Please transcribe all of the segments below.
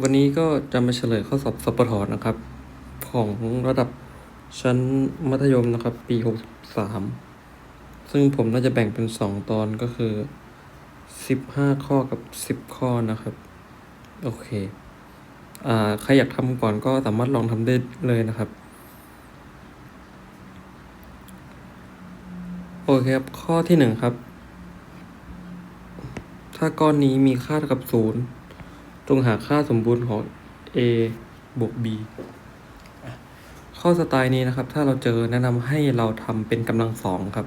วันนี้ก็จะมาเฉลยข้อสอบสปทนะครับ ของระดับชั้นมัธยมนะครับ ปี 63 ซึ่งผมน่าจะแบ่งเป็น 2 ตอนก็คือ 15 ข้อกับ 10 ข้อนะครับ โอเค อ่า ใครอยากทำก่อนก็สามารถลองทำได้เลยนะครับ โอเคครับ ข้อที่หนึ่งครับ ถ้าก้อนนี้มีค่าเท่ากับศูนย์ งหาค่าสมบูรณ์ของ a บวก b ข้อสไตล์นี้นะครับ ถ้าเราเจอแนะนำให้เราทำเป็นกำลังสองครับ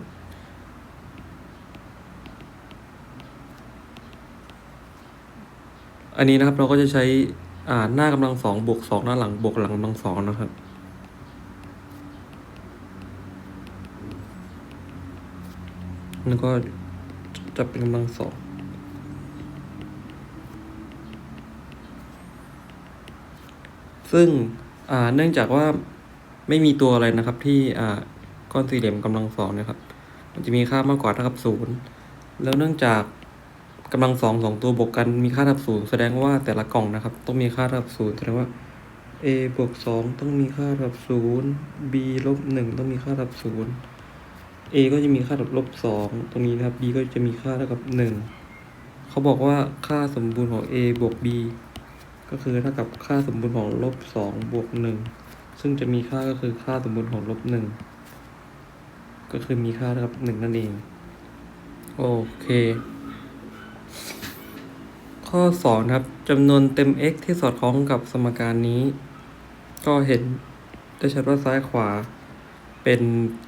อันนี้นะครับเราก็จะใช้อ่าหน้ากำลังสองบวกสองหน้าหลังบวกหลังกำลังสองนะครับแล้วก็จะเป็นกำลังสอง ซึ่งเนื่องจากว่าไม่มีตัวอะไรนะครับที่ก้อนสี่เหลี่ยมกำลังสองนะครับ มันจะมีค่ามากกว่าเท่ากับศูนย์แล้วเนื่องจากกำลังสองสองตัวบวกกันมีค่าเท่ากับศูนย์แสดงว่าแต่ละกล่องนะครับ ต้องมีค่าเท่ากับศูนย์แสดงว่า a บวกสองต้องมีค่าเท่ากับศูนย์ b ลบหนึ่งต้องมีค่าเท่ากับศูนย์ a ก็จะมีค่าเท่ากับลบสองตรงนี้นะครับ b ก็จะมีค่าเท่ากับหนึ่งเขาบอกว่าค่าสมบูรณ์ของ a บวก b ก็คือเท่ากับค่าสมบูรณ์ของลบสองบวกหนึ่งซึ่งจะมีค่าก็คือค่าสมบูรณ์ของลบหนึ่งก็คือมีค่าเท่ากับหนึ่งนั่นเอง โอเค ข้อสองครับจำนวนเต็ม x ที่สอดคล้องกับสมการนี้ ก็เห็นได้ชัดว่าซ้ายขวา เป็น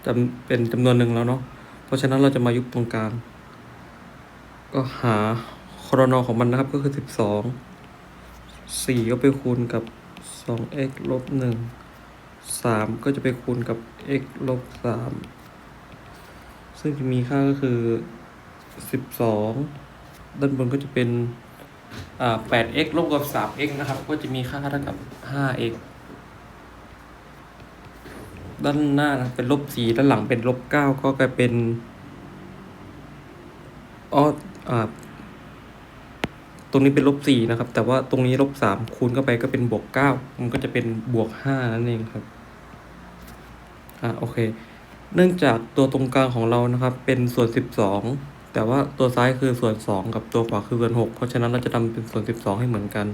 จำเป็นจำนวนหนึ่งแล้วเนาะเพราะฉะนั้นเราจะมายุบตรงกลางก็หาครนอของมันนะครับก็คือสิบสอง สี่ก็ไปคูณกับสอง x ลบหนึ่งสามก็จะไปคูณกับ x ลบสามซึ่งจะมีค่าก็คือสิบสองด้านบนก็จะเป็นอ่า 8x ลบกับสาม x นะครับ ก็จะมีค่าเท่ากับห้า x ด้านหน้านะเป็นลบสี่ด้านหลังเป็นลบเก้าก็กลายเป็นอ๋ออ่า ตรงนี้เป็นลบสี่นะครับ แต่ว่าตรงนี้ลบสามคูณเข้าไปก็เป็นบวกเก้ามันก็จะเป็นบวกห้านั่นเองครับอ่าโอเค เนื่องจากตัวตรงกลางของเรานะครับ เป็นส่วนสิบสองแต่ว่าตัวซ้ายคือส่วนสองกับตัวขวาคือส่วนหกเพราะฉะนั้นเราจะทำเป็นส่วนสิบสองให้เหมือนกัน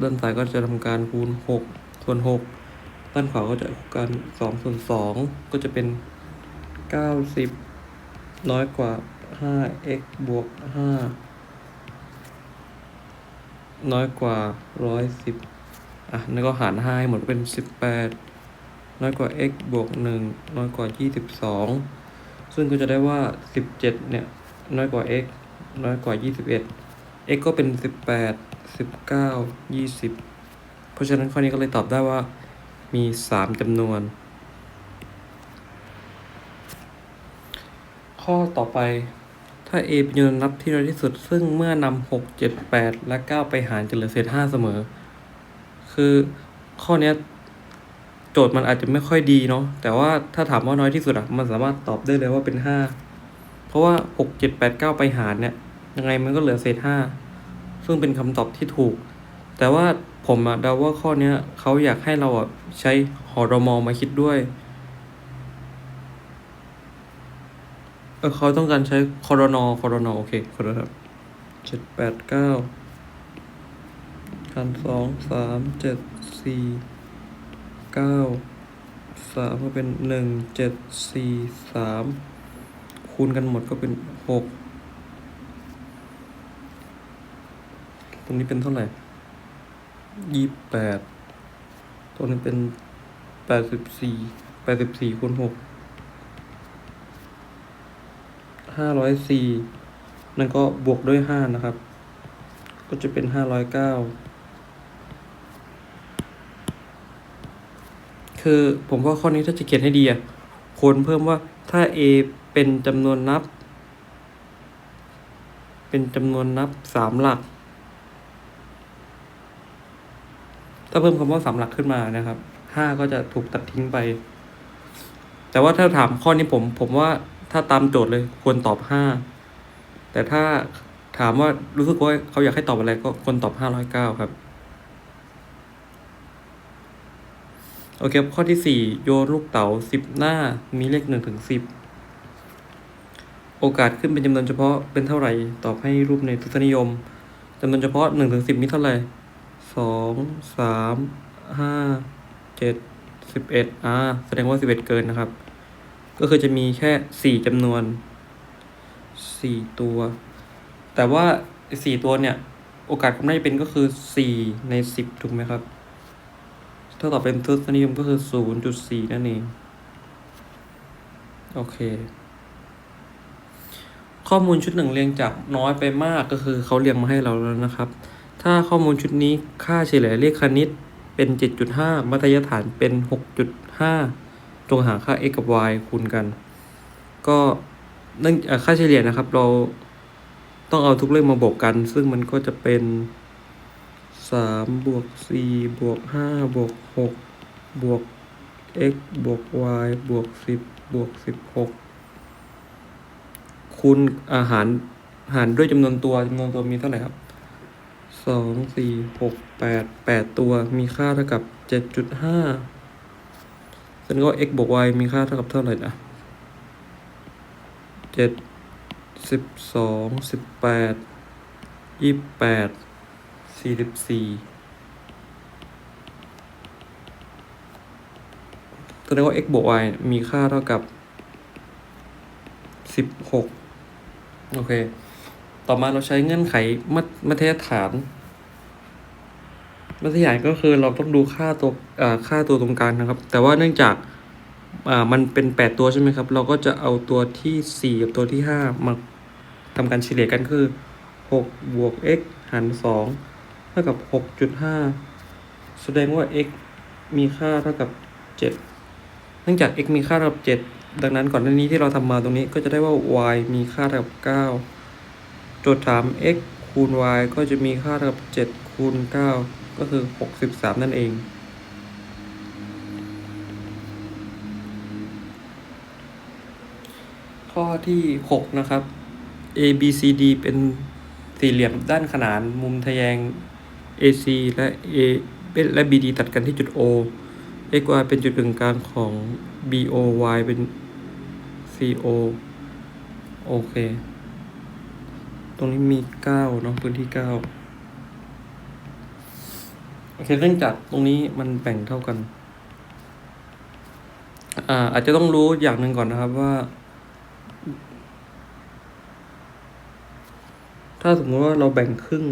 ด้านซ้ายก็จะทำการคูณหกส่วนหกด้านขวาก็จะกันสองส่วนสองก็จะเป็นเก้าสิบน้อยกว่าห้า x บวกห้า น้อยกว่าร้อยสิบอะนั่นก็หารห้าให้หมดเป็นสิบแปดน้อยกว่า x บวกหนึ่งน้อยกว่ายี่สิบสองซึ่งก็จะได้ว่าสิบเจ็ดเนี่ยน้อยกว่า x น้อยกว่ายี่สิบเอ็ด x ก็เป็นสิบแปดสิบเก้ายี่สิบเพราะฉะนั้นข้อนี้ก็เลยตอบได้ว่ามีสามจำนวน ข้อต่อไป ถ้า a เป็นจำนวนนับที่น้อยที่สุด ซึ่งเมื่อนำหกเจ็ดแปดและเก้าไปหารจะเหลือเศษห้าเสมอ คือข้อเนี้ยโจทย์มันอาจจะไม่ค่อยดีเนาะแต่ว่าถ้าถามว่าน้อยที่สุดอะมันสามารถตอบได้เลยว่าเป็นห้าเพราะว่าหกเจ็ดแปดเก้าไปหารเนี่ย ยังไงมันก็เหลือเศษห้าซึ่งเป็นคำตอบที่ถูก แต่ว่าผมอะเดาว่าข้อเนี้ยเขาอยากให้เราอะใช้หอรมอมาคิดด้วย เออเขาต้องการใช้คอรนอคอรนอโอเคคอรนอเจ็ดแปดเก้ากันสองสามเจ็ดสี่เก้าสามก็เป็นหนึ่งเจ็ดสี่สามคูณกันหมดก็เป็นหกตรงนี้เป็นเท่าไหร่ยี่แปดตรงนี้เป็นแปดสิบสี่แปดสิบสี่คูณหก ห้าร้อยสี่นั่นก็บวกด้วยห้านะครับ ก็จะเป็นห้าร้อยเก้าคือผมว่าข้อนี้ถ้าจะเขียนให้ดีอะควรเพิ่มว่าถ้า a เป็นจำนวนนับ เป็นจำนวนนับสามหลัก ถ้าเพิ่มคำว่าสามหลักขึ้นมานะครับห้าก็จะถูกตัดทิ้งไป แต่ว่าถ้าถามข้อนี้ผม ผมว่า ถ้าตามโจทย์เลยควรตอบห้าแต่ถ้าถามว่ารู้สึกว่าเขาอยากให้ตอบอะไรก็ควรตอบห้าร้อยเก้าครับ โอเคข้อที่สี่โยนลูกเต๋าสิบหน้ามีเลขหนึ่งถึงสิบโอกาสขึ้นเป็นจำนวนเฉพาะเป็นเท่าไหร่ ตอบให้รูปในทศนิยมจำนวนเฉพาะหนึ่งถึงสิบมีเท่าไหร่สองสามห้าเจ็ดสิบเอ็ดอ่าแสดงว่าสิบเอ็ดเกินนะครับ ก็คือจะมีแค่สี่จำนวนสี่ตัว แต่ว่าสี่ตัวเนี่ย โอกาสความน่าจะเป็นก็คือสี่ในสิบถูกไหมครับ ถ้าตอบเป็นทศนิยมก็คือศูนย์จุดสี่นั่นเอง โอเค ข้อมูลชุดหนึ่งเรียงจากน้อยไปมากก็คือเขาเรียงมาให้เราแล้วนะครับ ถ้าข้อมูลชุดนี้ค่าเฉลี่ยเลขคณิตเป็น 7.5 มัธยฐานเป็น 6.5จ งหาค่า x กับ y คูณกัน ก็เนื่องค่าเฉลี่ยนะครับ เราต้องเอาทุกเลขมาบวกกัน ซึ่งมันก็จะเป็น3บวก4บวก5บวก6บวก x บวก y บวก10บวก16คูณอาหารหารด้วยจำนวนตัวจำนวนตัวมีเท่าไหร่ครับสองสี่หกแปดแปดตัวมีค่าเท่ากับเจ็ดจุดห้า แสดงว่า x บวก y มีค่าเท่ากับเท่าไหร่นะเจ็ดสิบสองสิบแปดยี่แปดสี่สิบสี่แสดงว่า x บวก y มีค่าเท่ากับสิบหกโอเค ต่อมาเราใช้เงื่อนไขมัธมัธยฐาน มัธยฐานก็คือเราต้องดูค่าตัวค่าตัวตรงกลางนะครับ แต่ว่าเนื่องจากมันเป็นแปดตัวใช่ไหมครับ เราก็จะเอาตัวที่สี่กับตัวที่ห้ามาทำการเฉลี่ยกันคือหกบวก x หารสองเท่ากับหกจุดห้าแสดงว่า x มีค่าเท่ากับเจ็ดเนื่องจาก x มีค่าเท่ากับเจ็ดดังนั้นก่อนหน้านี้ที่เราทำมาตรงนี้ก็จะได้ว่า y มีค่าเท่ากับเก้าโจทย์ถาม x คูณ y ก็จะมีค่าเท่ากับ 7 คูณ 9 ก็คือ 63 นั่นเอง ข้อที่ 6 นะครับ a b c d เป็นสี่เหลี่ยมด้านขนานมุมทะแยง ac และ a และ bd ตัดกันที่จุด o x y เป็นจุดกึ่งกลางของ bo y เป็น co โอเค ตรงนี้มีเก้าเนาะพื้นที่เก้า เคเนื่องจากตรงนี้มันแบ่งเท่ากัน อ่าอาจจะต้องรู้อย่างหนึ่งก่อนนะครับว่า ถ้าสมมติว่าเราแบ่งครึ่ง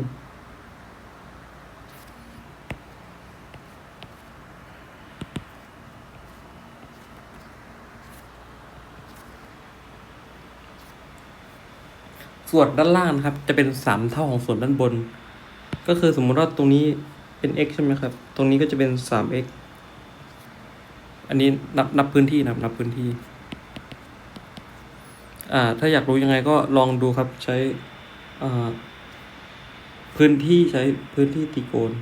ส่วนด้านล่างนะครับ จะเป็นสามเท่าของส่วนด้านบน ก็คือสมมติว่าตรงนี้ เป็น x ใช่ไหมครับ ตรงนี้ก็จะเป็นสาม x อันนี้นับนับพื้นที่นะครับ นับพื้นที่ อ่า ถ้าอยากรู้ยังไงก็ลองดูครับใช้อ่าพื้นที่ใช้พื้นที่ตรีโกณ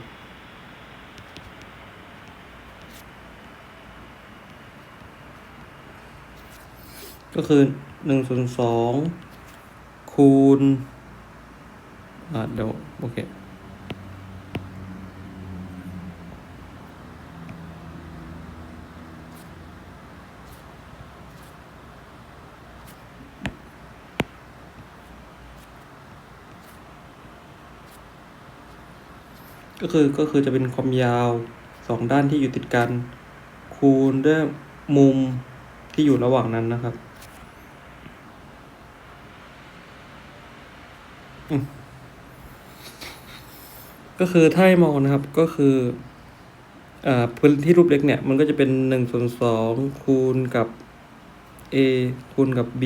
ก็คือหนึ่งส่วนสองคูณ อ่า เดี๋ยว โอเค คือก็คือจะเป็นความยาวสองด้านที่อยู่ติดกัน คูณด้วยมุมที่อยู่ระหว่างนั้นนะครับก็คือถ้าให้มองนะครับก็คืออ่าพื้นที่รูปเล็กเนี่ย มันก็จะเป็นหนึ่งส่วนสองคูณกับ a คูณกับ b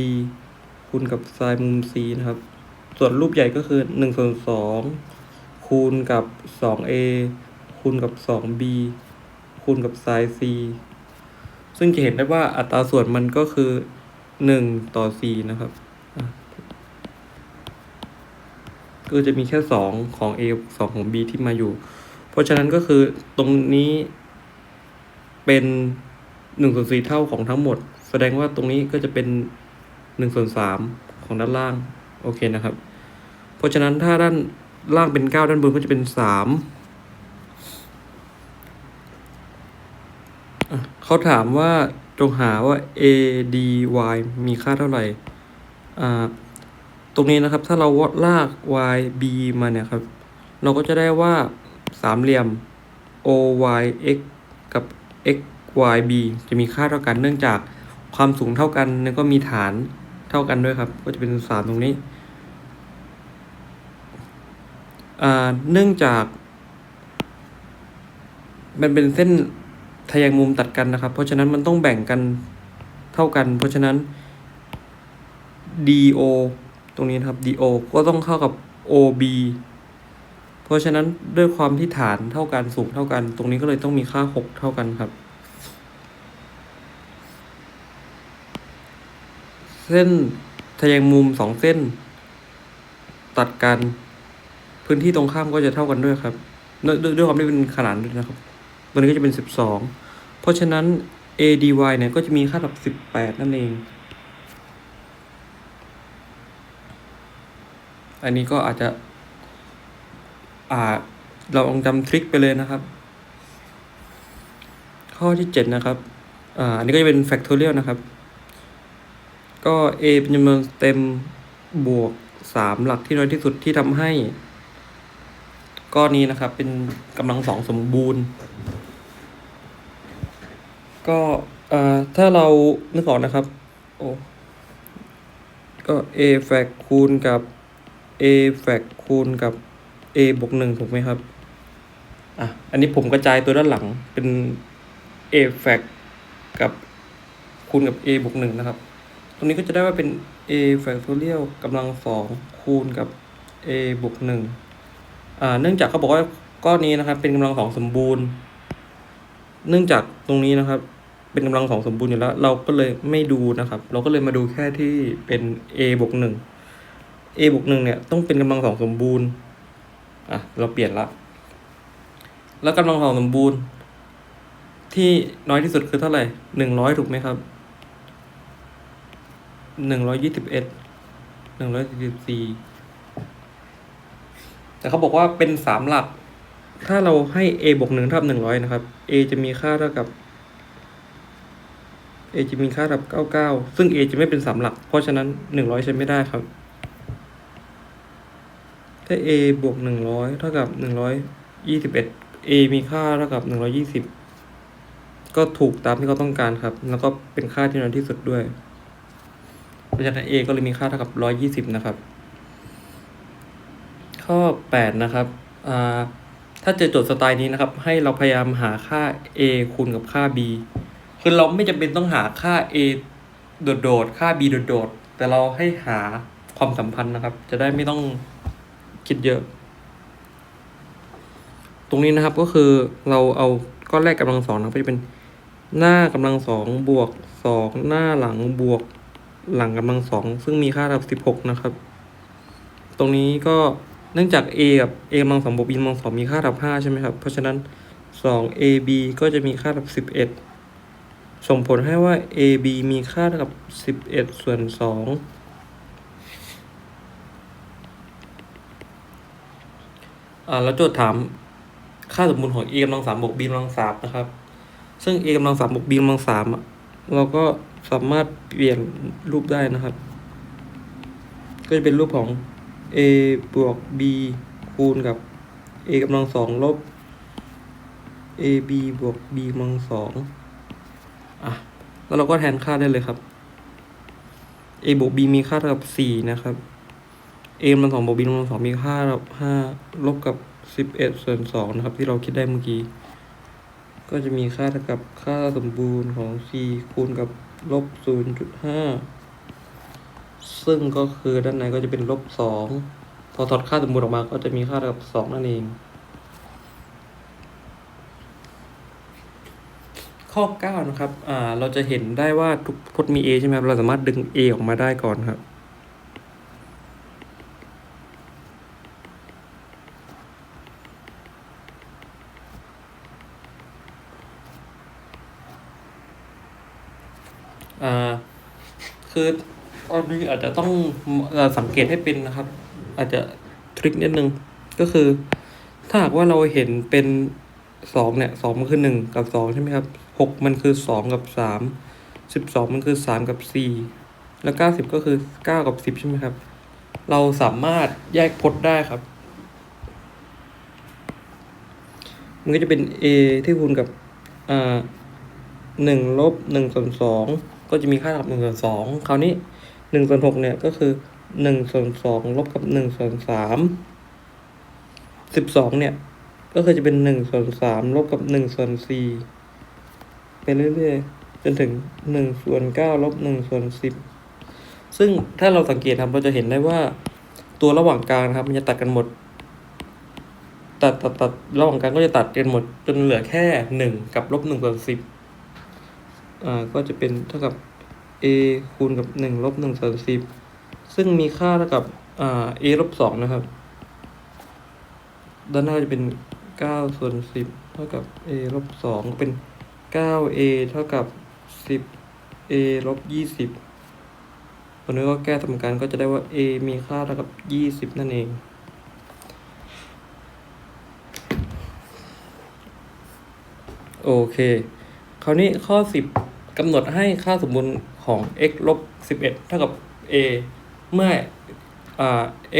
คูณกับไซน์มุม c นะครับ ส่วนรูปใหญ่ก็คือหนึ่งส่วนสอง คูณกับสอง a คูณกับสอง b คูณกับไซน์ c ซึ่งจะเห็นได้ว่าอัตราส่วนมันก็คือหนึ่งต่อสี่นะครับ ก็จะมีแค่สองของ a สองของ b ที่มาอยู่ เพราะฉะนั้นก็คือตรงนี้เป็นหนึ่งส่วนสี่เท่าของทั้งหมด แสดงว่าตรงนี้ก็จะเป็นหนึ่งส่วนสามของด้านล่าง โอเคนะครับ เพราะฉะนั้นถ้าด้าน ล่างเป็นเก้าด้านบนก็จะเป็นสามเขาถามว่าจงหาว่า a d y มีค่าเท่าไหร่ อ่า ตรงนี้นะครับถ้าเราวาดลาก y b มาเนี่ยครับ เราก็จะได้ว่าสามเหลี่ยม o y x กับ x y b จะมีค่าเท่ากันเนื่องจากความสูงเท่ากันแล้วก็มีฐานเท่ากันด้วยครับ ก็จะเป็นสามตรงนี้ อ่า เนื่องจากมันเป็นเส้นทะแยงมุมตัดกันนะครับ เพราะฉะนั้นมันต้องแบ่งกันเท่ากัน เพราะฉะนั้น DO ตรงนี้นะครับ DO ก็ต้องเข้ากับ OB เพราะฉะนั้นด้วยความที่ฐานเท่ากันสูงเท่ากัน ตรงนี้ก็เลยต้องมีค่า 6 เท่ากันครับ เส้นทะแยงมุมสองเส้น ตัดกัน พื้นที่ตรงข้ามก็จะเท่ากันด้วยครับด้วยด้วยความที่เป็นขนานด้วยนะครับตันี้ก็จะเป็น 12 เพราะฉะนั้น ADY เนี่ยก็จะมีค่ากับ 18 นั่นเอง อันนี้ก็อาจจะ อ่า เราลองจำทริคไปเลยนะครับ ข้อที่ 7 นะครับ อ่า อันนี้ก็จะเป็น factorial นะครับ ก็ a เป็นจำนวนเต็มบวก 3 หลักที่น้อยที่สุดที่ทำให้ ก้อนนี้นะครับ เป็นกำลังสองสมบูรณ์ ก็เอ่อถ้าเรานึกออกนะครับ โอ้ก็ a แฟกคูณกับ a แฟกคูณกับ a บวกหนึ่งถูกไหมครับ อะ อันนี้ผมกระจายตัวด้านหลังเป็น a แฟกกับคูณกับ a บวกหนึ่งนะครับ ตรงนี้ก็จะได้ว่าเป็น a factorial กำลังสองคูณกับ a บวกหนึ่ง เนื่องจากเขาบอกว่าก้อนนี้นะครับ เป็นกำลังสองสมบูรณ์ เนื่องจากตรงนี้นะครับ เป็นกำลังสองสมบูรณ์อยู่แล้ว เราก็เลยไม่ดูนะครับ เราก็เลยมาดูแค่ที่เป็น a บวกหนึ่ง a บวกหนึ่งเนี่ยต้องเป็นกำลังสองสมบูรณ์อะเราเปลี่ยนละ แล้วกำลังสองสมบูรณ์ ที่น้อยที่สุดคือเท่าไหร่หนึ่งร้อยถูกไหมครับหนึ่งร้อยยี่สิบเอ็ดหนึ่งร้อยสี่สิบสี่ แต่เขาบอกว่าเป็นสามหลัก ถ้าเราให้ a บวกหนึ่งเท่ากับหนึ่งร้อยนะครับ a จะมีค่าเท่ากับ a จะมีค่าเท่ากับเก้าเก้าซึ่ง a จะไม่เป็นสามหลัก เพราะฉะนั้นหนึ่งร้อยใช้ไม่ได้ครับ ถ้า a บวกหนึ่งร้อยเท่ากับหนึ่งร้อยยี่สิบเอ็ด a มีค่าเท่ากับหนึ่งร้อยี่สิบก็ถูกตามที่เขาต้องการครับ แล้วก็เป็นค่าที่น้อยที่สุดด้วย เพราะฉะนั้น a ก็เลยมีค่าเท่ากับร้อยยี่สิบนะครับ ข้อแปดนะครับถ้าเจอโจทย์สไตล์นี้นะครับ ให้เราพยายามหาค่า a คูณกับค่า b คือเราไม่จำเป็นต้องหาค่า a โดดๆ ค่า b โดดๆ แต่เราให้หาความสัมพันธ์นะครับ จะได้ไม่ต้องคิดเยอะ ตรงนี้นะครับก็คือเราเอาก้อนแรกกำลังสองนะครับก็จะเป็นหน้ากำลังสองบวกสองหน้าหลังบวกหลังกำลังสองซึ่งมีค่าระดับสิบหกนะครับ ตรงนี้ก็ เนื่องจาก a กับ a กำลังสองบวก b กำลังสองมีค่าระดับห้าใช่ไหมครับ เพราะฉะนั้นสอง ab ก็จะมีค่าระดับสิบเอ็ดส่งผลให้ว่า ab มีค่าเท่ากับสิบเอ็ดส่วนสองอ่าแล้วโจทย์ถามค่าสมบูรณ์ของ a กำลังสามบวก b กำลังสามนะครับ ซึ่ง a กำลังสามบวก b กำลังสามอะเราก็สามารถเปลี่ยนรูปได้นะครับ ก็จะเป็นรูปของ a บวก b คูณกับ a กำลังสองลบ a b บวก b กำลังสองอะ แล้วเราก็แทนค่าได้เลยครับ a บวก b มีค่าเท่ากับสี่นะครับ a กำลังสองบวก b กำลังสองมีค่าเท่ากับห้าลบกับสิบเอ็ดส่วนสองนะครับ ที่เราคิดได้เมื่อกี้ ก็จะมีค่าเท่ากับค่าสมบูรณ์ของ c คูณกับลบศูนย์จุดห้า ซึ่งก็คือด้านในก็จะเป็นลบสองพอถอดค่าสมบูรณ์ออกมาก็จะมีค่าเท่ากับสองนั่นเอง ข้อ9นะครับอ่าเราจะเห็นได้ว่าทุกพจน์มี a ใช่ไหมครับเราสามารถดึง a ออกมาได้ก่อนครับอ่าคือ ตอนนี้อาจจะต้องสังเกตให้เป็นนะครับ อาจจะทริคนิดนึงก็คือ ถ้าหากว่าเราเห็นเป็นสองเนี่ยสองมันคือหนึ่งกับสองใช่ไหมครับหกมันคือสองกับสามสิบสองมันคือสามกับสี่แล้วเก้าสิบก็คือเก้ากับสิบใช่ไหมครับ เราสามารถแยกพจน์ได้ครับ มันก็จะเป็น a ที่คูณกับอ่าหนึ่งลบหนึ่งส่วนสองก็จะมีค่าเท่ากับหนึ่งส่วนสองคราวนี้ หนึ่งส่วนหกเนี่ยก็คือหนึ่งส่วนสองลบกับหนึ่งส่วนสามสิบสองเนี่ย ก็คือจะเป็นหนึ่งส่วนสามลบกับหนึ่งส่วนสี่ไปเรื่อยๆจนถึงหนึ่งส่วนเก้าลบหนึ่งส่วนสิบซึ่งถ้าเราสังเกตครับเราจะเห็นได้ว่าตัวระหว่างกลางนะครับ มันจะตัดกันหมด ตัดตัดตัดระหว่างกลางก็จะตัดกันหมด จนเหลือแค่หนึ่งกับลบหนึ่งส่วนสิบอ่าก็จะเป็นเท่ากับ a คูณกับหนึ่งลบหนึ่งส่วนสิบซึ่งมีค่าเท่ากับอ่า a ลบสองนะครับ ด้านหน้าจะเป็นเก้าส่วนสิบเท่ากับ a ลบสองเป็นเก้า a เท่ากับสิบ a ลบยี่สิบตรงนี้ก็แก้สมการก็จะได้ว่า a มีค่าเท่ากับยี่สิบนั่นเองโอเค คราวนี้ข้อสิบกำหนดให้ค่าสมบูรณ์ ของ x ลบสิบเท่ากับ a เมื่ออ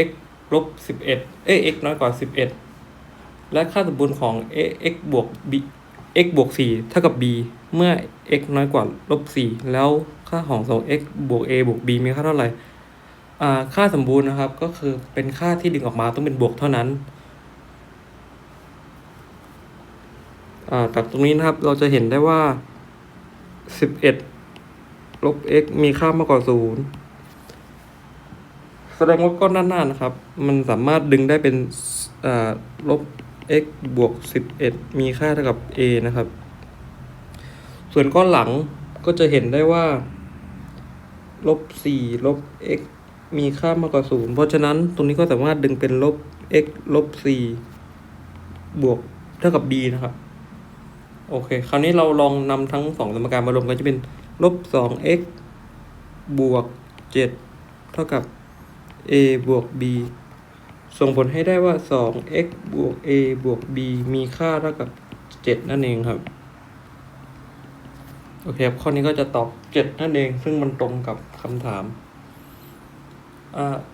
x ลบสิบเอ้ย x น้อยกว่าสิบเอ็ดและค่าสมบูรณ์ของ x บวก b x บวกสี่เท่ากับ b เมื่อ x น้อยกว่าลบสี่แล้วค่าของสอง x บวก a บวก b มีค่าเท่าไหร่ค่าสมบูรณ์นะครับ ก็คือเป็นค่าที่ดึงออกมาต้องเป็นบวกเท่านั้นจากตรงนี้นะครับเราจะเห็นได้ว่าสิบเอ็ด ลบ x มีค่ามากกว่าศูนย์แสดงว่าก้อนด้านหน้านะครับ มันสามารถดึงได้เป็นลบ x บวกสิบเอ็ดมีค่าเท่ากับ a นะครับ ส่วนก้อนหลังก็จะเห็นได้ว่าลบสี่ลบ x มีค่ามากกว่าศูนย์เพราะฉะนั้นตรงนี้ก็สามารถดึงเป็นลบ x ลบสี่บวกเท่ากับ b นะครับ โอเค คราวนี้เราลองนำทั้งสองสมการมารวมกันจะเป็น ลบสอง x บวกเจ็ดเท่ากับ a บวก b ส่งผลให้ได้ว่าสอง x บวก a บวก b มีค่าเท่ากับเจ็ดนั่นเองครับ โอเคครับ ข้อนี้ก็จะตอบเจ็ดนั่นเอง ซึ่งมันตรงกับคำถาม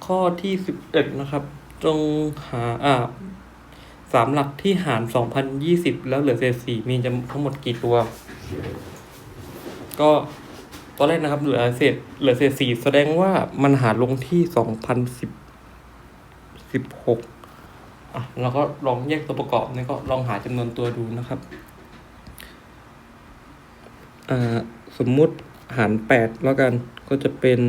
ข้อที่สิบเอ็ดนะครับ จงหาอ่าสามหลักที่หารสองพันยี่สิบแล้วเหลือเศษสี่มีจำทั้งหมดกี่ตัว ก็ตอนแรกนะครับเหลือเศษเหลือเศษสี่แสดงว่ามันหารลงที่สองพันสิบสิบหกอะเราก็ลองแยกตัวประกอบนี่ก็ลองหาจำนวนตัวดูนะครับอ่าสมมุติหารแปดแล้วกันก็จะเป็น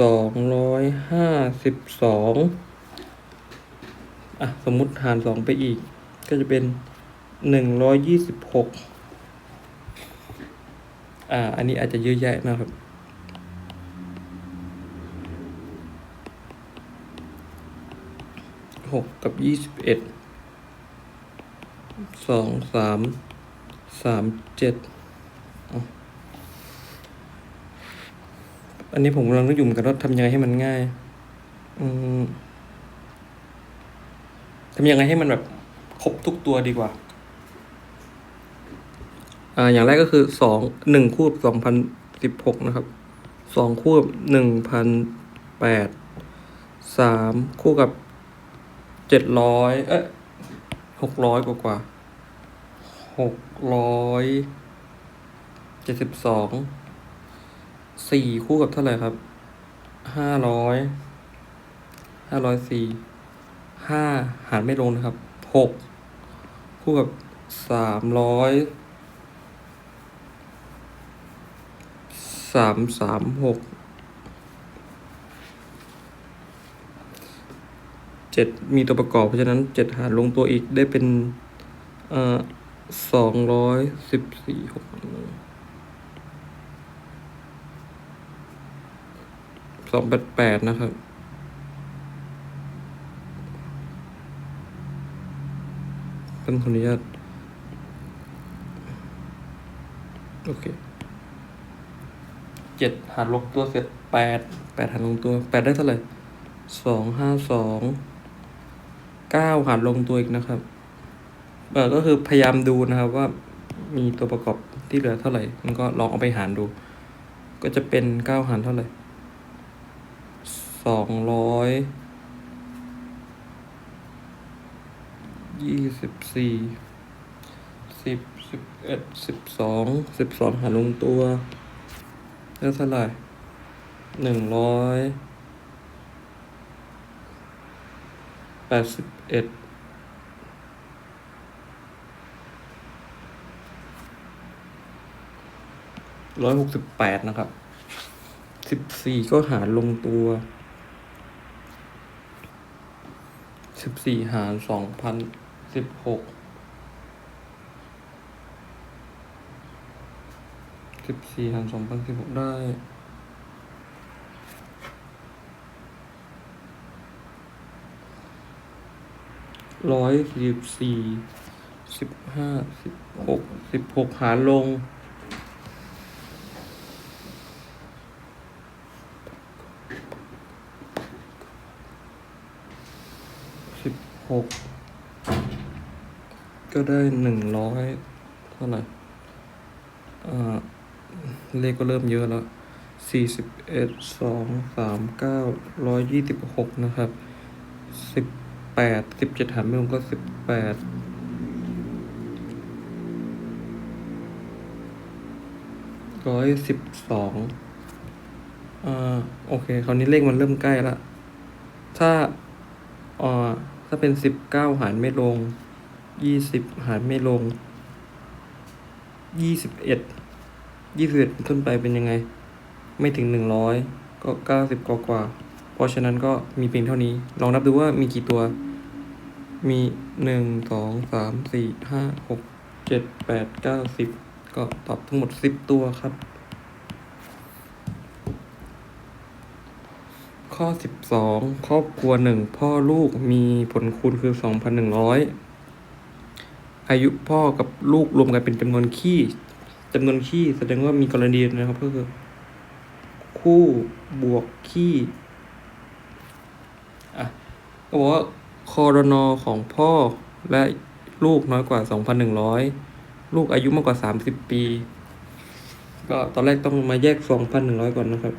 สองร้อยห้าสิบสองอะสมมุติหารสองไปอีก ก็จะเป็นหนึ่งร้อยยี่สิบหก อ่าอันนี้อาจจะเยอะแยะนะครับหกกับยี่สิบเอ็ดสองสามสามเจ็ดอันนี้ผมกำลังนึกอยู่เหมือนกันว่าทำยังไงให้มันง่ายอืมทำยังไงให้มันแบบครบทุกตัวดีกว่า อ่าอย่างแรกก็คือสองหนึ่งคูบสองพันสิบหกนะครับสองคูบหนึ่งพันแปดสามคู่กับเจ็ดร้อยเอ๊ะหกร้อยกว่ากว่าหกร้อยเจ็ดสิบสองสี่คู่กับเท่าไหร่ครับห้าร้อยห้าร้อยสี่ห้าหารไม่ลงนะครับหกคู่กับสามร้อยสามสามหกเจ็ดมีตัวประกอบ เพราะฉะนั้นเจ็ดหารลงตัวอีกได้เป็นสองร้อยสิบสี่หกสองแปดแปดนะครับเป็นขออนุญาตโอเค เจ็ดหารลบตัวเสร็จแปดแปดหารลงตัวแปดได้เท่าไหร่สองห้าสองเก้าหารลงตัวอีกนะครับเออก็คือพยายามดูนะครับว่ามีตัวประกอบที่เหลือเท่าไหร่ มันก็ลองเอาไปหารดู ก็จะเป็นเก้าหารเท่าไหร่สองร้อยยี่สิบสี่สิบสิบเอ็ดสิบสองสิบสองหารลงตัว แล้วเท่าไหร่หนึ่งร้อยแปดสิบเอ็ดร้อยหกสิบแปดนะครับสิบสี่ก็หารลงตัวสิบสี่หารสองพันสิบหก สิบสี่หารสองพันสิบหกได้ร้อยสิบสี่สิบห้าสิบหกสิบหกหารลงสิบหกก็ได้หนึ่งร้อยเท่าไหร่อ่า เลขก็เริ่มเยอะแล้วสี่สิบเอ็ดสองสามเก้าร้อยยี่สิบหกนะครับสิบแปดสิบเจ็ดหารไม่ลงก็สิบแปดร้อยสิบสองอ่าโอเค คราวนี้เลขมันเริ่มใกล้ละ ถ้าอ่าถ้าเป็นสิบเก้าหารไม่ลงยี่สิบหารไม่ลงยี่สิบเอ็ด ยี่สิบเอ็ดต้นไปเป็นยังไง ไม่ถึงหนึ่งร้อยก็เก้าสิบกว่ากว่า เพราะฉะนั้นก็มีเพียงเท่านี้ ลองนับดูว่ามีกี่ตัว มีหนึ่งสองสามสี่ห้าหกเจ็ดแปดเก้าสิบก็ตอบทั้งหมดสิบตัวครับ ข้อสิบสองครอบครัวหนึ่งพ่อลูกมีผลคูณคือสองพันหนึ่งร้อยอายุพ่อกับลูกรวมกันเป็นจำนวนขี้ จำนวนขี้แสดงว่ามีกรณีนะครับ ก็คือ คู่บวกขี้อะก็บอกว่าคอรนอของพ่อและลูกน้อยกว่าสองพันหนึ่งร้อยลูกอายุมากกว่าสามสิบปี ก็ตอนแรกต้องมาแยกสองพันหนึ่งร้อยก่อนนะครับ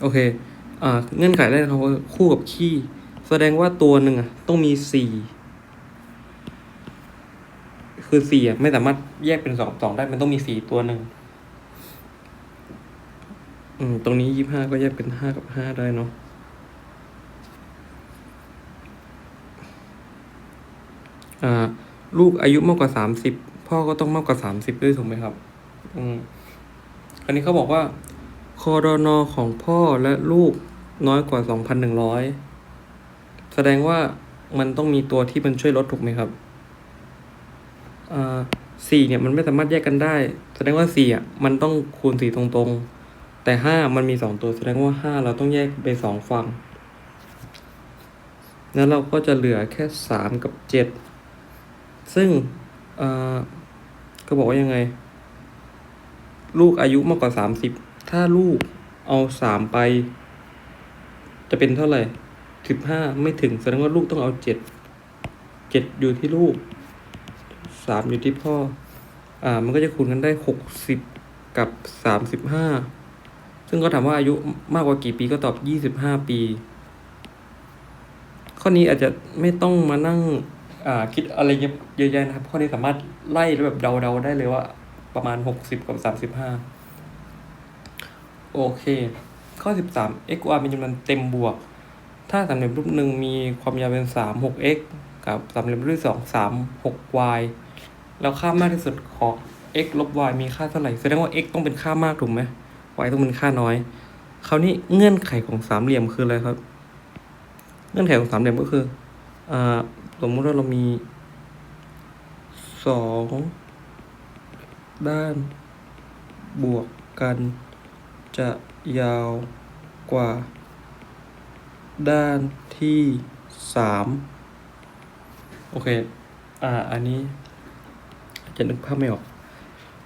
โอเค เงื่อนไขแรกนะครับว่าคู่กับขี้ แสดงว่าตัวหนึ่งอะต้องมีสี่คือสี่อะไม่สามารถแยกเป็นสองสองได้มันต้องมีสี่ตัวหนึ่งอืมตรงนี้ยี่ห้าก็แยกเป็นห้ากับห้าได้เนาะอ่า ลูกอายุมากกว่าสามสิบพ่อก็ต้องมากกว่าสามสิบด้วยถูกไหมครับ อืมอันนี้เขาบอกว่าคอรนอของพ่อและลูก น้อยกว่าสองพันหนึ่งร้อยแสดงว่ามันต้องมีตัวที่มันช่วยลดถูกไหมครับสี่เนี่ยมันไม่สามารถแยกกันได้ แสดงว่าสี่อะมันต้องคูณสี่ตรงๆ แต่ห้ามันมีสองตัว แสดงว่าห้าเราต้องแยกไปสองฝั่ง แล้วเราก็จะเหลือแค่สามกับเจ็ด ซึ่งก็บอกว่ายังไง ลูกอายุมากกว่าสามสิบ ถ้าลูกเอาสามไป จะเป็นเท่าไหร่สิบห้าไม่ถึงแสดงว่าลูกต้องเอาเจ็ดเจ็ดอยู่ที่ลูกสามอยู่ที่พ่อ อ่า มันก็จะคูณกันได้หกสิบกับสามสิบห้าซึ่งก็ถามว่าอายุมากกว่ากี่ปีก็ตอบยี่สิบห้าปี ข้อนี้อาจจะไม่ต้องมานั่ง อ่า คิดอะไรเยอะแยะนะครับ ข้อนี้สามารถไล่แล้วแบบเดาๆได้เลยว่า ประมาณหกสิบกับสามสิบห้าโอเค ข้อสิบสาม x y เป็นจำนวนเต็มบวก ถ้าสามเหลี่ยมรูปหนึ่งมีความยาวเป็นสามหก x กับสามเหลี่ยมรูปที่สองสามหก y แล้วค่ามากที่สุดของ x ลบ y มีค่าเท่าไหร่ แสดงว่า x ต้องเป็นค่ามากถูกไหม y ต้องเป็นค่าน้อย คราวนี้เงื่อนไขของสามเหลี่ยมคืออะไรครับ เงื่อนไขของสามเหลี่ยมก็คืออ่าสมมติว่าเรามีสองด้านบวกกันจะ ยาวกว่า ด้านที่สามโอเค อ่า อันนี้อาจจะนึกภาพไม่ออก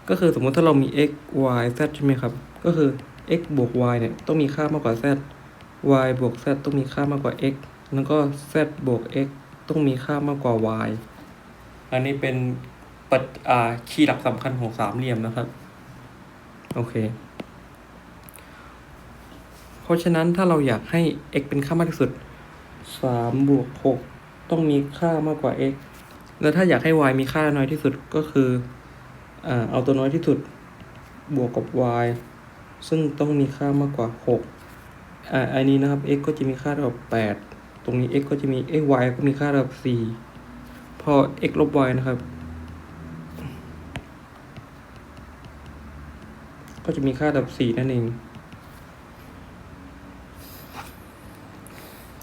ก็คือสมมติถ้าเรามี x y z ใช่ไหมครับ ก็คือ x บวก y เนี่ย ต้องมีค่ามากกว่า z y บวก z ต้องมีค่ามากกว่า x แล้วก็ z บวก x ต้องมีค่ามากกว่า y อันนี้เป็นปัจอ่า คีย์หลักสำคัญของสามเหลี่ยมนะครับ โอเค ราะฉะนั้นถ้าเราอยากให้ x เป็นค่ามากที่สุดสามบวกหกต้องมีค่ามากกว่า x แล้วถ้าอยากให้ y มีค่าน้อยที่สุดก็คืออเอาตัวน้อยที่สุดบวกกับ y ซึ่งต้องมีค่ามากกว่าหกอ่าอันนี้นะครับ x ก็จะมีค่าเท่ากับแปดตรงนี้ x ก็จะมีเอ้ย y ก็มีค่าเท่ากับสี่พอ x ลบ y นะครับ ก็จะมีค่าเท่ากับสี่นั่นเอง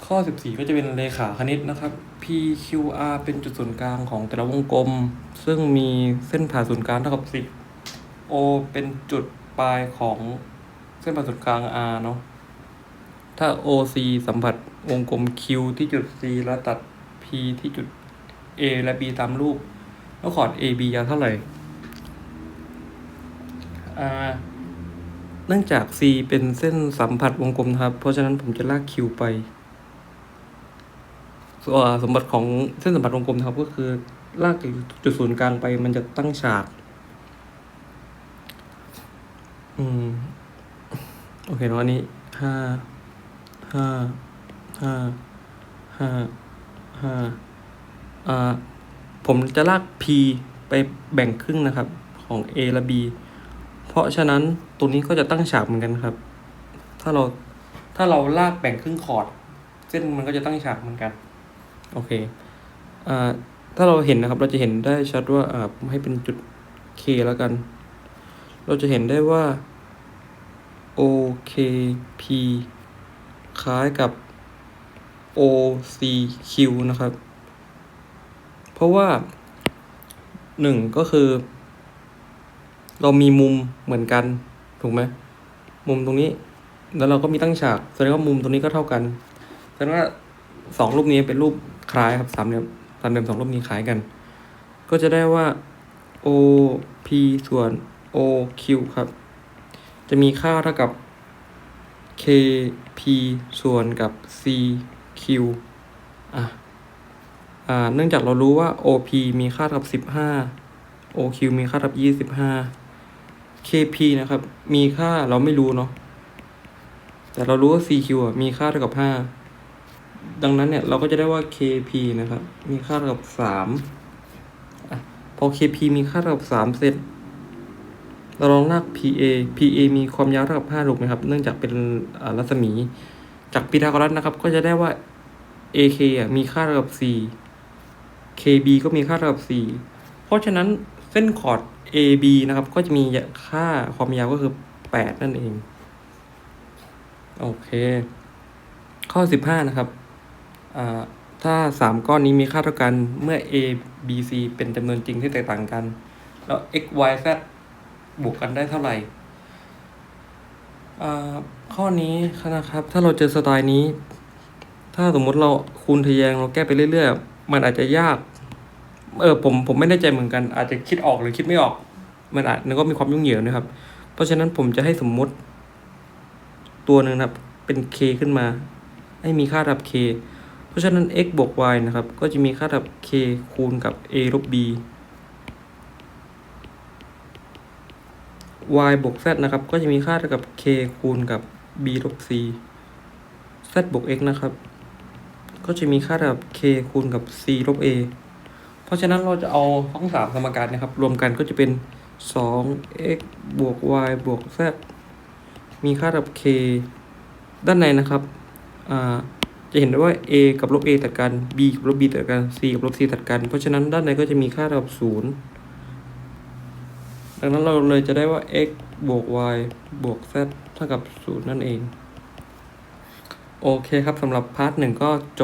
ข้อ 14 ก็จะเป็นเลขาคณิตนะครับ PQR เป็นจุดศูนย์กลางของแต่ละวงกลม ซึ่งมีเส้นผ่าศูนย์กลางเท่ากับ 10 O เป็นจุดปลายของเส้นผ่าศูนย์กลาง R เนาะ ถ้า OC สัมผัสวงกลม Q ที่จุด C แล้วตัด P ที่จุด A และ B ตามรูป แล้วขอด AB ยาวเท่าไหร่อ่าเนื่องจาก C เป็นเส้นสัมผัสวงกลมครับ เพราะฉะนั้นผมจะลาก Q ไป ส่วนสมบัติของเส้นสัมผัสวงกลมนะครับ ก็คือลากจากจุดศูนย์กลางไป มันจะตั้งฉาก อืม โอเคเนาะอันนี้ห้าห้าห้าห้าห้าอ่าผมจะลาก P ไปแบ่งครึ่งนะครับ ของ A และ B เพราะฉะนั้นตรงนี้ก็จะตั้งฉากเหมือนกันครับ ถ้าเราถ้าเราลากแบ่งครึ่งคอร์ด เส้นมันก็จะตั้งฉากเหมือนกัน โอเคอ่าถ้าเราเห็นนะครับ เราจะเห็นได้ชัดว่าอ่าผมให้เป็นจุด K แล้วกัน เราจะเห็นได้ว่า OKP คล้ายกับ OCQ นะครับ เพราะว่าหนึ่งก็คือ เรามีมุมเหมือนกัน ถูกไหม มุมตรงนี้ แล้วเราก็มีตั้งฉาก แสดงว่ามุมตรงนี้ก็เท่ากัน แสดงว่าสองรูปนี้เป็นรูป คล้ายครับสามเหลี่ยมสามเหลี่ยมสองรูปนี้คล้ายกัน ก็จะได้ว่า OP ส่วน OQ ครับ จะมีค่าเท่ากับ KP ส่วนกับ CQ อะอ่าเนื่องจากเรารู้ว่า OP มีค่าเท่ากับ 15 OQ มีค่าเท่ากับ25 KP นะครับ มีค่าเราไม่รู้เนาะแต่เรารู้ว่า CQ มีค่าเท่ากับ 5 ดังนั้นเนี่ยเราก็จะได้ว่า KP นะครับ มีค่าเท่ากับ3พอ KP มีค่าเท่ากับ3เสร็จ เราลองลาก PA PA มีความยาวเท่ากับ5ถูกไหมครับ เนื่องจากเป็นรัศมี จากพีทาโกรัสนะครับ ก็จะได้ว่า AK มีค่าเท่ากับ4 KB ก็มีค่าเท่ากับ4เพราะฉะนั้นเส้นคอร์ด AB นะครับ ก็จะมีค่าความยาวก็คือ 8 นั่นเอง โอเค ข้อ 15 นะครับ ถ้า 3 ก้อนนี้มีค่าเท่ากันเมื่อ A B C เป็นจำนวนจริงที่แตกต่างกัน แล้ว x y z บวกกันได้เท่าไหร่ข้อนี้นะครับ ถ้าเราเจอสไตล์นี้ ถ้าสมมติเราคูณทะแยงเราแก้ไปเรื่อยๆ มันอาจจะยาก เออผมผมไม่แน่ใจเหมือนกัน อาจจะคิดออกหรือคิดไม่ออก มันอาจมันก็มีความยุ่งเหยิงนะครับ เพราะฉะนั้นผมจะให้สมมติ ตัวหนึ่งนะครับ เป็น k ขึ้นมา ให้มีค่าระดับ k ราะฉะนั้น x บวก y นะครับ ก็จะมีค่าระดับ k คูณกับ a ลบ b y บวก z นะครับ ก็จะมีค่าเท่ากับ k คูณกับ b ลบ c z บวก x นะครับ ก็จะมีค่าเท่ากับ k คูณกับ c ลบ a เพราะฉะนั้นเราจะเอาทั้งสามสมการนะครับ รวมกันก็จะเป็น 2 x บวก y บวก z มีค่าเท่ากับ k ด้านในนะครับ อ่า จะเห็นได้ว่า a กับลบ a ตัดกัน b กับลบ b ตัดกัน c กับลบ c ตัดกัน เพราะฉะนั้นด้านในก็จะมีค่าเท่ากับ0ดังนั้นเราเลยจะได้ว่า x บวก y บวก z เท่ากับ0นั่นเอง โอเคครับสำหรับพาร์ทหนึ่งก็จบ